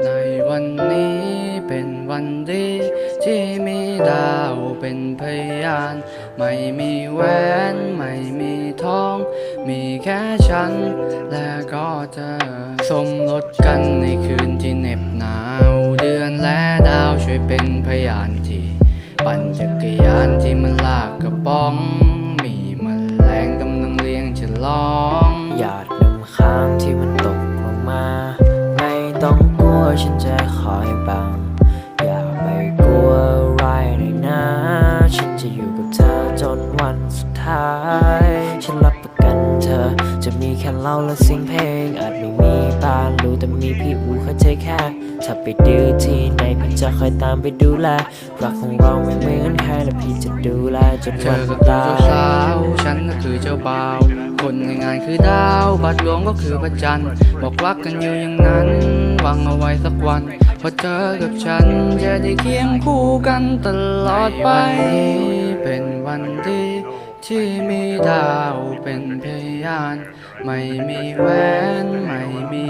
ในวันนี้เป็นวันดี ที่มีดาวเป็นพยาน ไม่มีแหวนไม่มีทอง มีแค่ฉัน และก็เธอสมรสกันในคืนที่เหน็บหนาว เดือนและดาวช่วยเป็นพยานที่ ปั่นจักรยานที่มันลากกระป๋อง มีมแมลงกำลังเลี้ยงฉลองหยาดน้ำค้างที่มัน ฉันจะคอยบัง อย่าไปกลัวอะไรเลยนะ ฉันจะอยู่กับเธอจนวันสุดท้าย ฉันรับประกันเธอ จะมีแค่เราและเสียงเพลง อาจไม่มีบ้านรู้แต่มีพี่อูคอยเทคแค่ถ้าไปดื้อที่ไหนพี่จะคอยตามไปดูแล รักของเราไม่เหมือนใครและพี่จะดูแลจนเธวัอนก็คือตาเจ้าสาว ฉันก็คือเจ้าบ่าวานคือดาว บัดหลวงก็คือพระจันทร์ บอกรักกันอยู่อย่างนั้น หวังเอาไว้สักวันพอเจอกับฉันจะได้เคียงคู่กันตลอดไป เป็นวันดีที่มีดาวเป็นพยาน ไม่มีแหวนไม่มี